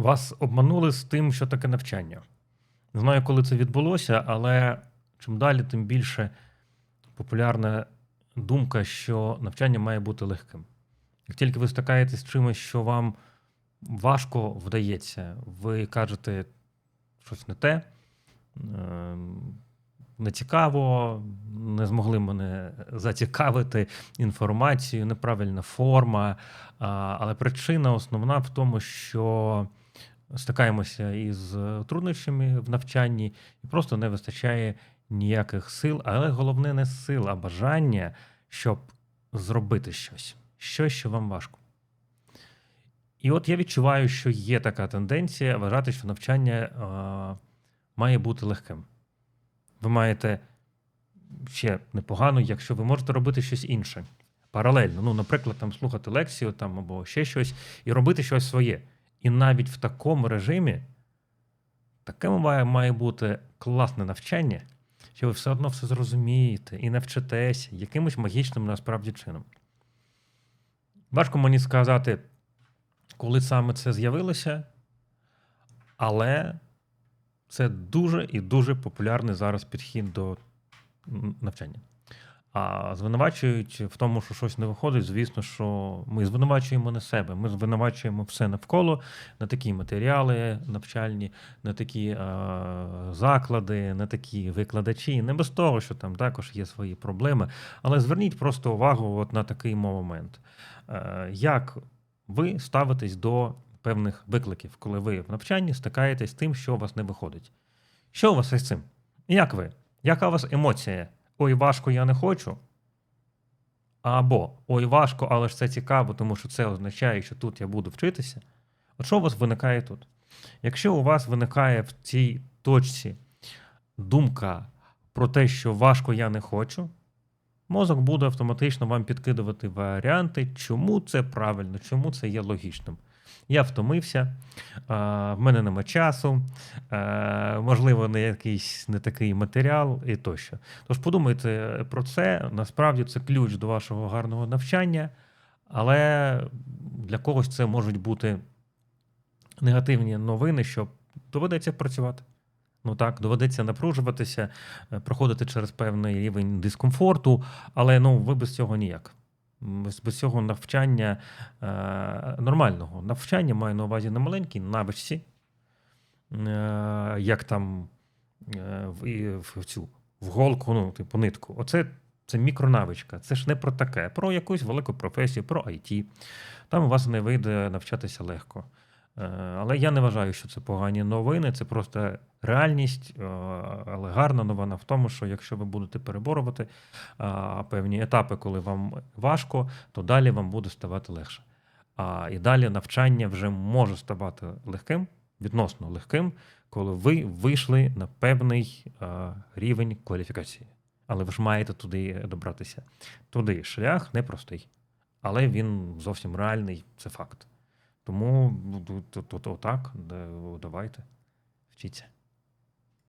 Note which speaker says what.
Speaker 1: Вас обманули з тим, що таке навчання. Не знаю, коли це відбулося, але чим далі, тим більше популярна думка, що навчання має бути легким. Як тільки ви стикаєтесь з чимось, що вам важко вдається, ви кажете щось не те, ем, не цікаво, не змогли мене зацікавити інформацією, неправильна форма. Але причина основна в тому, що стикаємося із труднощами в навчанні і просто не вистачає ніяких сил, але головне не сил, а бажання, щоб зробити щось, щось, що вам важко. І от я відчуваю, що є така тенденція вважати, що навчання а, має бути легким. Ви маєте ще непогано, якщо ви можете робити щось інше паралельно. Ну, наприклад, там слухати лекцію там, або ще щось, і робити щось своє. І навіть в такому режимі таке має, має бути класне навчання, що ви все одно все зрозумієте і навчитеся якимось магічним насправді чином. Важко мені сказати, коли саме це з'явилося, але це дуже і дуже популярний зараз підхід до навчання. А звинувачують в тому, що щось не виходить, звісно, що ми звинувачуємо не себе. Ми звинувачуємо все навколо на такі матеріали навчальні, на такі е, заклади, на такі викладачі. Не без того, що там також є свої проблеми. Але зверніть просто увагу от на такий момент. Е, як ви ставитесь до певних викликів, коли ви в навчанні стикаєтесь з тим, що у вас не виходить? Що у вас із цим? Як ви? Яка у вас емоція? Ой, важко, я не хочу. Або ой, важко, але ж це цікаво, тому що це означає, що тут я буду вчитися. От що у вас виникає тут? Якщо у вас виникає в цій точці думка про те, що важко я не хочу, мозок буде автоматично вам підкидувати варіанти, чому це правильно, чому це є логічним. Я втомився, а, в мене нема часу, а, можливо, не якийсь не такий матеріал і тощо. Тож подумайте про це. Насправді це ключ до вашого гарного навчання, але для когось це можуть бути негативні новини, що доведеться працювати. Ну так, доведеться напружуватися, е, проходити через певний рівень дискомфорту, але ну ви без цього ніяк. Без, цього навчання е, нормального навчання маю на увазі на маленькій навичці, е, як там е, в, в цю в голку, ну, типу нитку. Оце це мікронавичка. Це ж не про таке, про якусь велику професію, про IT. Там у вас не вийде навчатися легко. Е, Але я не вважаю, що це погані новини, це просто реальність. е, Але гарна новина в тому, що якщо ви будете переборювати певні етапи, коли вам важко, то далі вам буде ставати легше. А і далі навчання вже може ставати легким, відносно легким, коли ви вийшли на певний рівень кваліфікації. Але ви ж маєте туди добратися. Туди шлях непростий, але він зовсім реальний, це факт. Тому тут, тут отак, давайте, вчіться.